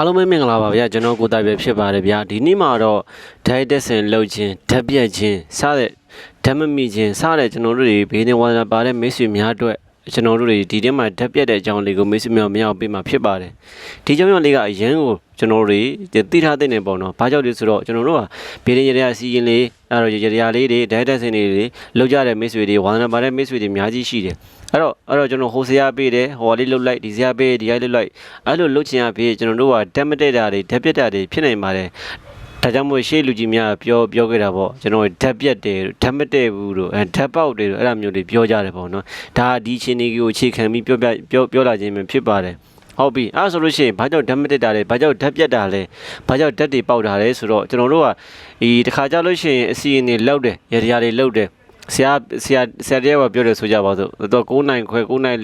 အားလုံးပဲမင်္ဂလာပါဗျာကျွန်တော်ကိုတိုင်ပဲဖြစ်ပါတယ်ဗျာဒီနေ့မှာတော့ဒိုင်တက်ဆင်လှုပ်ခြင်းဓာတ်ပြက်ခြင်းစတဲ့ဓာတ်မမိခြင်းစတဲ့ကျွန်တော်တို့တွေဘေးနေဝါဒနာပါတဲ့မိတ်ဆွေများအတွက် ကျွန်တော်တို့တွေဒီထဲမှာဓာတ်ပြက်တဲ့အကြောင်းလေးကိုမိတ်ဆွေများမရောက်ပေးမှာဖြစ်ပါတယ်ဒီကြောင့်ရောလေးကအရန်ကိုကျွန်တော်တို့တွေသိထားတဲ့နေပေါ့နော်ဘာကြောင့်လဲဆိုတော့ကျွန်တော်တို့ကဘေးနေရတဲ့အစီရင်လေးအဲ့တော့ရရလေးတွေဒိုင်တက်ဆင်တွေလှုပ်ကြတဲ့မိတ်ဆွေတွေဝါဒနာပါတဲ့မိတ်ဆွေတွေအများကြီးရှိတယ်အဲ့တော့အဲ့တော့ကျွန်တော်ဟိုဆရာပေးတယ်ဟိုလေးလှုပ်လိုက်ဒီဆရာပေးဒီရိုက်လှုပ်လိုက်အဲ့လိုလှုပ်ချင်ရဖြစ်ကျွန်တော်တို့ကဓာတ်မတက်တာတွေဓာတ်ပြက်တာတွေဖြစ်နိုင်ပါတယ် ဒါကြောင့်မို့ရှေ့လူကြီးများပြောပြောခဲ့တာပေါ့ကျွန်တော်ဓာတ်ပြက်တယ်ဓာတ်မတက်ဘူးလို့အဲဓာတ်ပေါက်တယ်လို့အဲ့လိုမျိုးတွေပြောကြတယ်ပေါ့နော်ဒါဒီချင်းလေးကိုအခြေခံပြီးပြောပြပြောပြောလာခြင်းပဲဖြစ်ပါတယ်ဟုတ်ပြီအဲ့ဆိုလို့ရှိရင်ဘာကြောင့်ဓာတ်မတက်တာလဲဘာကြောင့်ဓာတ်ပြက်တာလဲဘာကြောင့်ဓာတ်တွေပေါက်တာလဲဆိုတော့ကျွန်တော်တို့ကဒီတစ်ခါကြလို့ရှိရင်အစီအင်းတွေလောက်တယ်ရတရားတွေလောက်တယ်ဆရာဆရာဆရာတရားကပြောတယ်ဆိုကြပါစို့တော့9နိုင်ခွဲ9နိုင်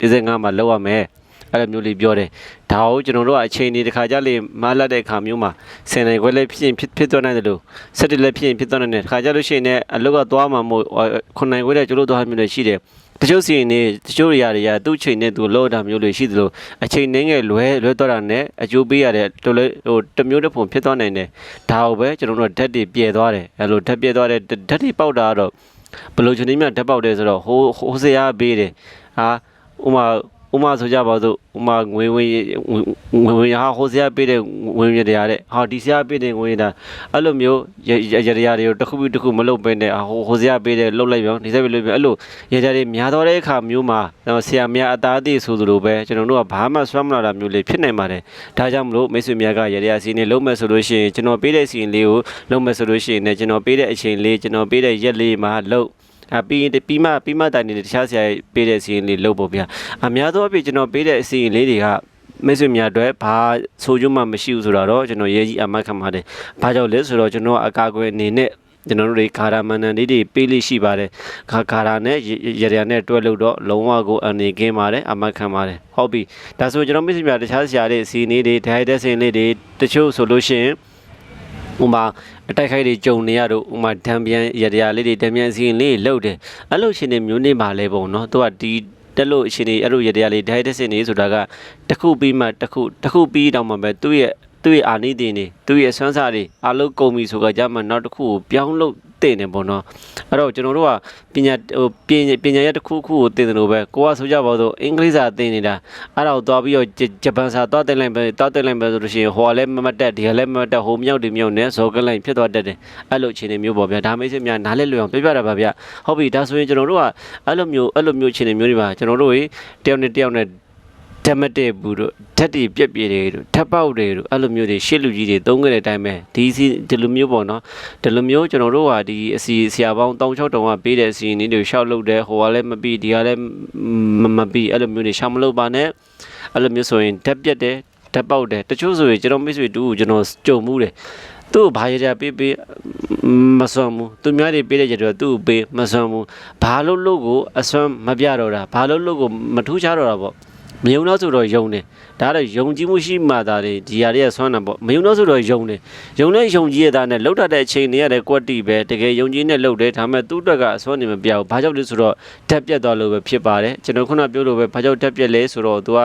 55မှာလောက်ရမယ် အဲ့လိုမျိုးလေးပြောတယ်ဒါကိုကျွန်တော်တို့ကအချိန်ဒီတစ်ခါကြလေမလာတဲ့အခါမျိုးမှာဆယ်နိုင်ခွဲလည်းဖြစ်ရင်ဖြစ်ဖြစ်သွားနိုင်တယ်လို့ဆက်တလည်းဖြစ်ရင်ဖြစ်သွားနိုင်တယ်တစ်ခါကြလို့ရှိရင်လည်းအလုတ်ကသွားမှာမို့9နိုင်ခွဲတဲ့ကျွန်တော်တို့သွားမျိုးလည်းရှိတယ်တချို့စီရင်နေတချို့နေရာတွေကသူ့ချိန်နဲ့သူလောတာမျိုးတွေရှိသလိုအချိန်နှင်းငယ်လွဲလွဲတော့တာနဲ့အကျိုးပေးရတဲ့တော်လဲဟိုတမျိုးတစ်ပုံဖြစ်သွားနိုင်တယ်ဒါကိုပဲကျွန်တော်တို့ဓာတ်တွေပြဲသွားတယ်အဲလိုဓာတ်ပြဲသွားတဲ့ဓာတ်တွေပေါက်တာကတော့ဘယ်လိုချိန်မြတ်ဓာတ်ပေါက်တယ်ဆိုတော့ဟိုဟိုဆရာပေးတယ်ဟာဥမာ ဥမာဆိုကြပါစို့ဥမာငွေဝင်ငွေဝင်ဟာဟိုဆရာပေးတဲ့ငွေရတရားတဲ့ဟာဒီဆရာပေးတဲ့ငွေရတာအဲ့လိုမျိုးရရတရားတွေကိုတစ်ခုပြီးတစ်ခုမလုပ်ဘဲနဲ့ဟိုဟိုဆရာပေးတဲ့လှုပ်လိုက်ပြောဒီဆက်ပြီးလှုပ်ပြောအဲ့လိုရတရားတွေများတော့တဲ့အခါမျိုးမှာဆရာမအသားအသေးဆိုသလိုပဲကျွန်တော်တို့ကဘာမှဆွမ်းမလာတာမျိုးလေးဖြစ်နိုင်ပါတယ်ဒါကြောင့်မလို့မိတ်ဆွေများကရတရားစီနေလုံးမဲ့ဆိုလို့ရှိရင်ကျွန်တော်ပေးတဲ့စီရင်လေးကိုလုံးမဲ့ဆိုလို့ရှိရင်လည်းကျွန်တော်ပေးတဲ့အချိန်လေးကျွန်တော်ပေးတဲ့ရက်လေးမှာလုံး အပြီးရင်ပြီးမှပြီးမှတိုင်နေတဲ့တခြားဆရာပေးတဲ့စီရင်လေးလုပ်ဖို့ဗျာအများသောအဖြစ်ကျွန်တော်ပေးတဲ့အစီရင်လေးတွေကမိတ်ဆွေများအတွက်ဘာဆိုကြမှမရှိဘူးဆိုတော့ကျွန်တော်ရေးကြီးအမတ်ခံပါတယ်။ဘာကြောင့်လဲဆိုတော့ကျွန်တော်အကာအကွယ်အနေနဲ့ကျွန်တော်တို့တွေခါရာမန်နန်လေးတွေပေးလိရှိပါတယ်ခါခါရာနဲ့ရရနဲ့တွဲလို့တော့လုံးဝကိုအနေကင်းပါတယ်အမတ်ခံပါတယ်ဟုတ်ပြီဒါဆိုကျွန်တော်မိတ်ဆွေများတခြားဆရာတွေစီနေတွေဒိုင်တက်စင်လေးတွေတချို့ဆိုလို့ရှိရင် ဥမာအတိုက်ခိုက်တွေကြုံနေရတော့ဥမာဒံပြန်ရတရားလေးတွေဒံပြန်စီရင်လေးလှုပ်တယ်အဲ့လိုရှင်တွေမျိုးနေပါလဲပုံနော်သူကဒီတက်လို့အရှင်တွေအဲ့လိုရတရားလေးဒိုင်တက်စင်နေဆိုတာကတစ်ခုပြီးမှတစ်ခုတစ်ခုပြီးတော့မှပဲသူ့ရဲ့သူ့ရဲ့အာနိသင်တွေသူ့ရဲ့ဆွမ်းစားတွေအလုံးကုန်ပြီဆိုကြမှာနောက်တစ်ခုကိုပြောင်းလို့ တင်နေပေါ့နော်အဲ့တော့ကျွန်တော်တို့ကပညာဟိုပညာပညာရက်တစ်ခုခုကိုတင်တယ်လို့ပဲကိုကဆိုကြပါတော့အင်္ဂလိပ်စာတင်နေတာအဲ့ဒါကိုသွားပြီးတော့ဂျပန်စာသွားတင်လိုက်ပဲသွားတင်လိုက်ပဲဆိုလို့ရှိရင်ဟိုကလည်းမမတ်တက်ဒီကလည်းမမတ်တက်ဟိုမြောက်ဒီမြောက်နဲ့ဇော်ကလိုင်းဖြစ်သွားတတ်တယ်အဲ့လိုအခြေအနေမျိုးပေါ့ဗျာဒါမိတ်ဆွေများနားလဲလွယ်အောင်ပြပြတာပါဗျဟုတ်ပြီဒါဆိုရင်ကျွန်တော်တို့ကအဲ့လိုမျိုးအဲ့လိုမျိုးအခြေအနေမျိုးတွေပါကျွန်တော်တို့တယောက်နဲ့တယောက်နဲ့ ဓာတ်မတည့်ဘူးတို့ဓာတ်တွေပြက်ပြဲတွေတို့ဓာတ်ပေါက်တွေတို့အဲ့လိုမျိုးတွေရှစ်လူကြီးတွေသုံးခဲ့တဲ့အတိုင်းပဲဒီစီဒီလိုမျိုးပေါ့နော်ဒီလိုမျိုးကျွန်တော်တို့ကဒီအစီဆရာပေါင်း36တောင်ကပေးတဲ့အစီအင်းတွေရှောက်လုပ်တယ်ဟိုကလည်းမပြီးဒီကလည်းမမပြီးအဲ့လိုမျိုးတွေရှောက်မလုပ်ပါနဲ့အဲ့လိုမျိုးဆိုရင်ဓာတ်ပြက်တယ်ဓာတ်ပေါက်တယ်တချို့ဆိုရင်ကျွန်တော်မိတ်ဆွေတူကိုကျွန်တော်ကြုံမှုတယ်သူ့ဘာရကြပေးပေးမစွမ်းဘူးသူများတွေပေးတဲ့ကြတော့သူ့ကိုပေးမစွမ်းဘူးဘာလို့လို့ကိုအစွမ်းမပြတော့တာဘာလို့လို့ကိုမထူးခြားတော့တာပေါ့ မယုံတော့ဆိုတော့ယုံတယ်ဒါတော့ယုံကြည်မှုရှိမှသာလေဒီဟာတွေကဆွမ်းတာပေါ့မယုံတော့ဆိုတော့ယုံတယ်ယုံနဲ့ယုံကြည်ရတာနဲ့လှုပ်တတ်တဲ့အချိန်တွေရတဲ့ကွက်တီပဲတကယ်ယုံကြည်နဲ့လှုပ်တယ်ဒါပေမဲ့သူ့အတွက်ကအစွမ်းနေမပြောဘူးဘာကြောင့်လဲဆိုတော့ဓာတ်ပြတ်သွားလို့ပဲဖြစ်ပါတယ်ကျွန်တော်ခုနပြောလို့ပဲဘာကြောင့်ဓာတ်ပြတ်လဲဆိုတော့သူက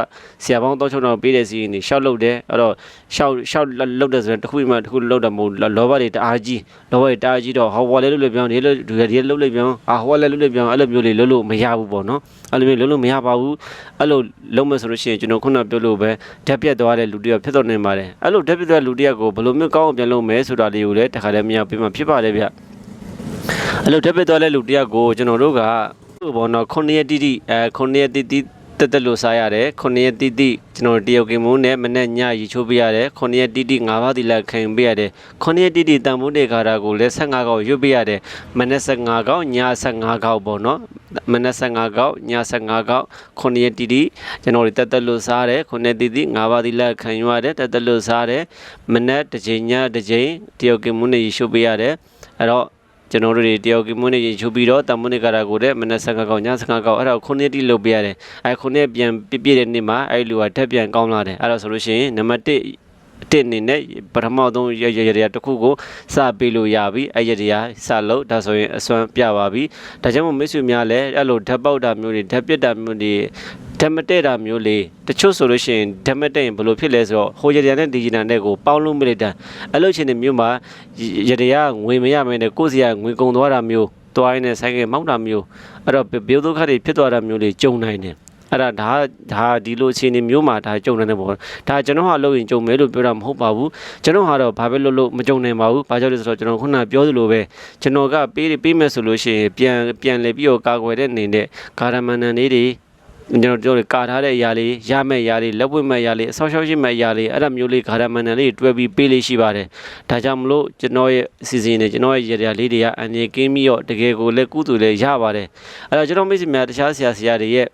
ဆရာပေါင်းတော့ချုံတော့ပေးတဲ့စီနေရှောက်လှုပ်တယ်အဲ့တော့ရှောက်ရှောက်လှုပ်တဲ့ဆိုရင်တစ်ခုမှတစ်ခုလှုပ်တယ်မဟုတ်လောဘတွေတအားကြီးလောဘတွေတအားကြီးတော့ဟောဝါလဲလှုပ်လေပြောင်းဒီလိုဒီလှုပ်လေပြောင်းအာဟောလဲလှုပ်လေပြောင်းအဲ့လိုမျိုးလေးလှုပ်လို့မရဘူးပေါ့နော်အဲ့လိုမျိုးလှုပ်လို့မရပါဘူးအဲ့လိုလုံးမဆိုလို့ရှိရင်ကျွန်တော်ခုနပြောလို့ပဲဓာတ်ပြတ်သွားတဲ့လူတယောက်ဖြစ်တော့နေပါတယ်အဲ့လိုဓာတ်ပြတ်သွားလူတယောက်ကိုဘယ်လိုမျိုးကောင်းအောင်ပြန်လုပ်မယ်ဆိုတာလေးကိုလည်းတခါတည်းမရပြမှဖြစ်ပါလေဗျအဲ့လိုဓာတ်ပြတ်သွားတဲ့လူတယောက်ကိုကျွန်တော်တို့ကဘောနော်9ရက်တိတိအဲ9ရက်တိတိ တက်တက်လို့စားရတယ်9ရက်တိတိကျွန်တော်တရုတ်ကင်မုန်းနဲ့မနဲ့ညရေချိုးပေးရတယ်9ရက်တိတိ9ပါးတိလခံပေးရတယ်9ရက်တိတိတန်ဖိုးတွေခါတာကိုလည်း15ကောက်ရွတ်ပေးရတယ်မနဲ့15ကောက်ည15ကောက်ပေါ့နော်မနဲ့15ကောက်ည15ကောက်9ရက်တိတိကျွန်တော်တက်တက်လို့စားရတယ်9ရက်တိတိ9ပါးတိလခံယူရတယ်တက်တက်လို့စားရတယ်မနဲ့တစ်ချိန်ညတစ်ချိန်တရုတ်ကင်မုန်းနဲ့ရေချိုးပေးရတယ်အဲ့တော့ ကျွန်တော်တို့တွေတယောက်ကမွေးနေ့ရင်ချုပ်ပြီးတော့တမွေးနေ့ကရာကိုတဲ့မနက်15ကောက်ည15ကောက်အဲ့ဒါခုနှစ်တိလုပ်ပေးရတယ်အဲ့ခုနှစ်ပြန်ပြည့်ပြည့်တဲ့နေ့မှာအဲ့လူကတက်ပြန်ကောင်းလာတယ်အဲ့ဒါဆိုလို့ရှိရင်နံပါတ်1အ တစ်အနေနဲ့ပထမဆုံးရရရရတစ်ခုကိုစပေးလို့ရပြီအဲ့ရရစလို့ဒါဆိုရင်အစွမ်းပြပါပြီဒါကြောင့်မို့မိတ်ဆွေများလည်းအဲ့လိုဓာတ်ပေါက်တာမျိုးတွေဓာတ်ပစ်တာမျိုးတွေဓာတ်မတည့်တာမျိုးလေးတချို့ဆိုလို့ရှိရင်ဓာတ်မတည့်ရင်ဘယ်လိုဖြစ်လဲဆိုတော့ဟိုရရနဲ့ဒီရနဲ့ကိုပေါင်းလို့မလိုက်တာအဲ့လိုချင်းတဲ့မျိုးမှာရရငွေမရမင်းနဲ့ကိုယ့်စီကငွေကုန်သွားတာမျိုးတွိုင်းနဲ့ဆိုင်ကမောက်တာမျိုးအဲ့တော့ဘေးဒုက္ခတွေဖြစ်သွားတာမျိုးလေးကြုံနိုင်တယ် အဲ့ဒါဒါဒါဒီလိုအခြေအနေမျိုးမှာဒါကြုံနေတယ်ပေါ့ဒါကျွန်တော်ဟာလုပ်ရင်ကြုံမယ်လို့ပြောတာမဟုတ်ပါဘူးကျွန်တော်ဟာတော့ဘာပဲလုပ်လို့မကြုံနိုင်ပါဘူးဘာကြောင့်လဲဆိုတော့ကျွန်တော်ခုနကပြောသလိုပဲကျွန်တော်ကပေးပေးမယ်ဆိုလို့ရှိရင်ပြန်ပြန်လေပြီးတော့ကာကွယ်တဲ့အနေနဲ့ဂါရမန်နန်လေးတွေကျွန်တော်ပြောတယ်ကာထားတဲ့အရာလေးရမယ့်အရာလေးလက်ဝတ်မဲ့အရာလေးအဆောက်အအုံရှိမဲ့အရာလေးအဲ့ဒါမျိုးလေးဂါရမန်နန်လေးတွဲပြီးပေးလေးရှိပါတယ်ဒါကြောင့်မလို့ကျွန်တော်ရဲ့အစီအစဉ်နဲ့ကျွန်တော်ရဲ့ရရာလေးတွေကအန်ရီကင်းပြီးတော့တကယ်ကိုလည်းကုသိုလ်လည်းရပါတယ်အဲ့တော့ကျွန်တော်မိတ်ဆွေများတခြားဆရာဆရာတွေရဲ့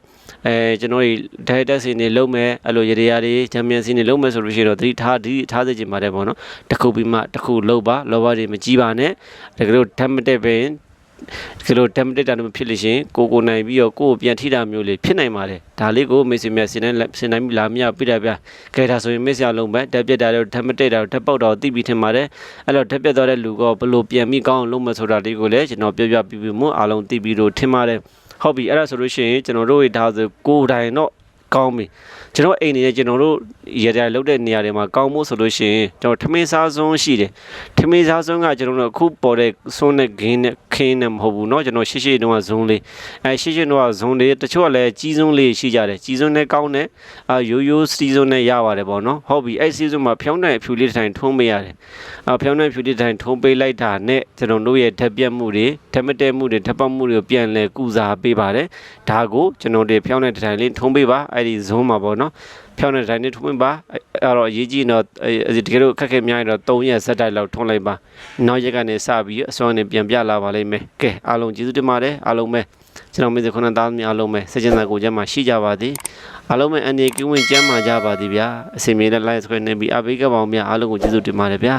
အဲကျွန်တော်တို့ဒိုင်တက်စီနေလုံးမယ်အဲ့လိုရေရာတွေချန်ပီယံစီနေလုံးမယ်ဆိုလို့ရှိရင်တော့သတိထားသတိထားစေချင်ပါတယ်ပေါ့နော်တစ်ခုပြီးမှတစ်ခုလုံးပါလောဘတွေမကြီးပါနဲ့တကယ်လို့ဓာတ်မတက်ပင်တကယ်လို့ဓာတ်မတက်တာမဖြစ်လို့ရှိရင်ကိုကိုနိုင်ပြီးတော့ကိုကိုပြန်ထိတာမျိုးလေးဖြစ်နိုင်ပါတယ်ဒါလေးကိုမေ့စီမြတ်စင်နိုင်စင်နိုင်ပြီလားမရပြတာဗျာခဲဒါဆိုရင်မေ့စရာလုံးပဲဓာတ်ပြက်တာတော့ဓာတ်မတက်တာတော့ဓာတ်ပေါက်တော့သိပြီးထင်ပါတယ်အဲ့တော့ဓာတ်ပြက်သွားတဲ့လူကဘလို့ပြန်ပြီးကောင်းအောင်လုပ်မဆိုတာလေးကိုလည်းကျွန်တော်ပြောပြပြီးပြီးမှအားလုံးသိပြီးတော့ထင်ပါတယ် ဟုတ်ပြီအဲ့ဒါဆိုလို့ရှိရင်ကျွန်တော်တို့ရဲ့ဒါဆိုကိုယ်တိုင်တော့ ကောင်းပြီကျွန်တော်အိမ်နေနဲ့ကျွန်တော်တို့ရတဲ့လောက်တဲ့နေရာတွေမှာကောင်းဖို့ဆိုလို့ရှိရင်ကျွန်တော်ထမင်းစားစွန်းရှိတယ်ထမင်းစားစွန်းကကျွန်တော်တို့အခုပေါ်တဲ့စွန်းနဲ့ဂင်းနဲ့ခင်းနဲ့မဟုတ်ဘူးเนาะကျွန်တော်ရှေ့ရှေ့တုန်းကဇုံးလေးအဲရှေ့ရှေ့တုန်းကဇုံးလေးတချို့ကလည်းကြီးစွန်းလေးရှိကြတယ်ကြီးစွန်းနဲ့ကောင်းတယ်အာရိုးရိုးစီစွန်းနဲ့ရပါတယ်ပေါ့နော်ဟုတ်ပြီအဲ့စီစွန်းမှာဖြောင်းတဲ့အဖြူလေးတစ်ထိုင်ထုံးပေးရတယ်အာဖြောင်းတဲ့အဖြူလေးတစ်ထိုင်ထုံးပေးလိုက်တာနဲ့ကျွန်တော်တို့ရဲ့ဓာတ်ပြတ်မှုတွေဓာတ်မတဲမှုတွေဓာတ်ပေါက်မှုတွေကိုပြန်လဲကုစားပေးပါတယ်ဒါကိုကျွန်တော်တို့ဖြောင်းတဲ့တစ်ထိုင်လေးထုံးပေးပါအဲ့ ဒီဇုံးမှာပေါ့နော်ဖြောင်းတဲ့တစ်ထိုင်လေးထုံးပေးပါအဲ့အဲ့တော့အရေးကြီးတော့အဲ့ဒီတကယ်လို့ခက်ခဲများရင်တော့3ရက်ဆက်တိုက်လောက်ထုံးလိုက်ပါနောက်ရက်ကနေစပြီးအစွမ်းနဲ့ပြန်ပြလာပါလိမ့်မယ်ကဲအားလုံးကျေးဇူးတင်ပါတယ်အားလုံးပဲကျွန်တော်မိတ်ဆွေခုနသားသမီးအားလုံးပဲစကြင်သာကိုကျမ်းမှာရှိကြပါသည်အားလုံးပဲအနေကင်းဝင်ကျမ်းမှာကြပါသည်ဗျာအစီအမေနဲ့ live ဆွဲနေပြီးအဘိကပောင်များအားလုံးကိုကျေးဇူးတင်ပါတယ်ဗျာ